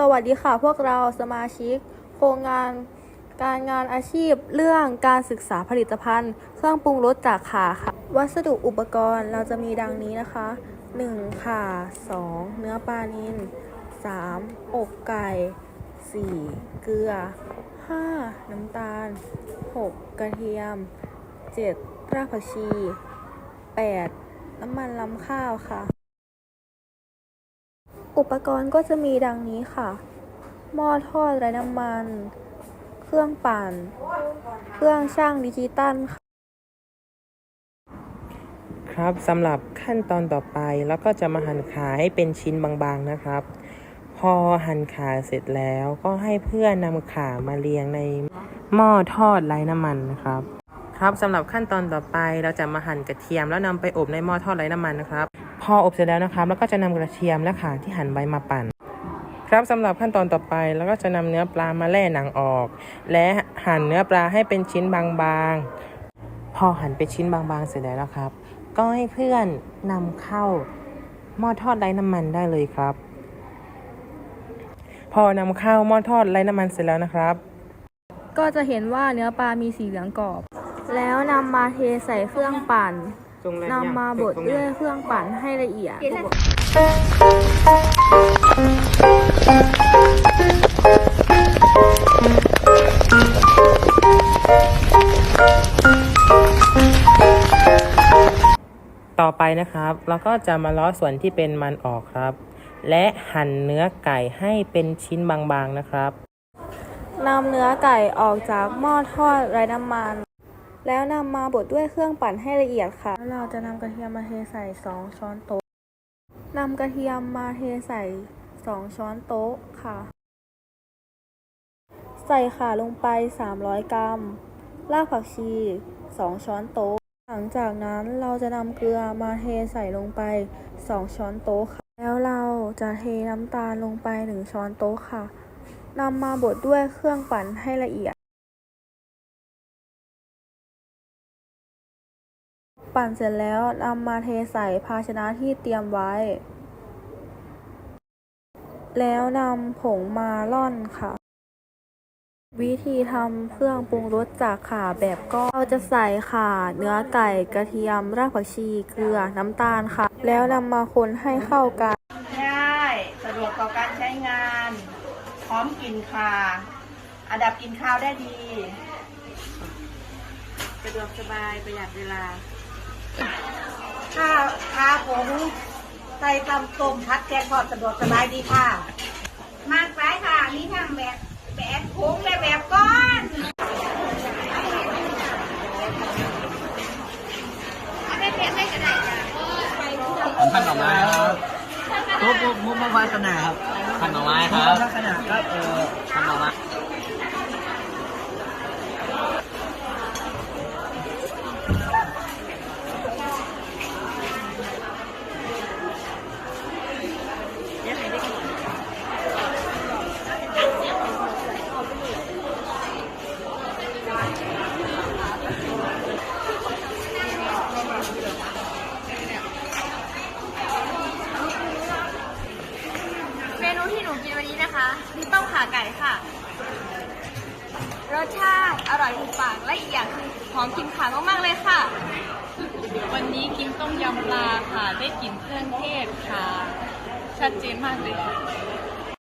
สวัสดีค่ะพวกเราสมาชิก โครงงานการงานอาชีพ เรื่องการศึกษาผลิตภัณฑ์ เครื่องปรุงรสจากข่าค่ะ วัสดุอุปกรณ์เราจะมีดังนี้นะคะ 1. ข่า 2. เนื้อปลานิล 3. อกไก่ 4. เกลือ 5. น้ำตาล 6. กระเทียม 7. รากผักชี 8. น้ำมันลำข้าวค่ะ อุปกรณ์ก็จะมีดังนี้ค่ะ หม้อทอดไร้น้ำมัน เครื่องปั่น เครื่องช่างดิจิตัลค่ะครับสำหรับขั้นตอนต่อไปแล้วก็จะมาหั่นขาให้เป็นชิ้นบางๆนะครับ พอหั่นขาเสร็จแล้วก็ให้เพื่อนนำขามาเรียงในหม้อทอดไร้น้ำมันนะครับ ครับสำหรับขั้นตอนต่อไปเราจะมาหั่นกระเทียมแล้วนำไปอบในหม้อทอดไร้น้ำมันนะครับ พออบเสร็จแล้วนะครับแล้วก็จะนำกระเทียมและขาที่หั่นไว้มาปั่น ครับสำหรับขั้นตอนต่อไปแล้วก็จะนำเนื้อปลามาแล่หนังออก และหั่นเนื้อปลาให้เป็นชิ้นบางๆ พอหั่นเป็นชิ้นบางๆเสร็จแล้วนะครับ ก็ให้เพื่อนนำเข้าหม้อทอดไร้น้ำมันได้เลยครับ พอนำเข้าหม้อทอดไร้น้ำมันเสร็จแล้วนะครับ ก็จะเห็นว่าเนื้อปลามีสีเหลืองกรอบ แล้วนำมาเทใส่เครื่องปั่น นำมาบดด้วยเครื่องปั่นให้ละเอียด ต่อไปนะครับ เราก็จะมาล้อส่วนที่เป็นมันออกครับ และหั่นเนื้อไก่ให้เป็นชิ้นบางๆนะครับนำเนื้อไก่ออกจากหม้อทอดไร้น้ำมัน แล้วนำมาบดด้วยเครื่องปั่นให้ละเอียดค่ะ แล้วเราจะนำกระเทียมมาเทใส่ 2 ช้อนโต๊ะนำกระเทียมมาเทใส่ 2 ช้อนโต๊ะค่ะ ใส่ข่าลงไป 300 กรัม รากผักชี 2 ช้อนโต๊ะ หลังจากนั้นเราจะนำเกลือมาเทใส่ลงไป 2 ช้อนโต๊ะค่ะ แล้วเราจะเทน้ำตาลลงไป 1 ช้อนโต๊ะค่ะนำมาบดด้วยเครื่องปั่นให้ละเอียด ปั่นเสร็จแล้วนำมาเทใส่ภาชนะที่เตรียมไว้ แล้วนำผงมาล่อนค่ะ วิธีทำเครื่องปรุงรสจากข่าแบบก็เราจะใส่ข่า เนื้อไก่กระเทียม รากผักชี เกลือ น้ำตาลค่ะ แล้วนำมาคนให้เข้ากัน ง่าย สะดวกต่อการใช้งาน พร้อมกลิ่นคาอันดับกลินข้าวได้ดี สะดวกสบายประหยัดเวลา ข้าวขาผงใส่ตำต้มพัดแกงทอดสะดวกสบายดีค่ะ มากไปค่ะนี่ทำแบบแบบโค้งและแบบก้อนพันหน่อไม้ครับมุกมุกมุกมะพร้าวขนาดครับพันหน่อไม้ครับมะพร้าวขนาดครับเออพันหน่อไม้ เมนูที่ห นี้นะคะคือต้มขาไก่ค่ะ รสชาติอร่อยถูกปากและอีกอย่างคือหอมกลิ่นขามากๆเลยค่ะ วันนี้กินต้มยำปลาค่ะ ได้กลิ่นเครื่องเทศค่ะ ชัดเจนมากเลย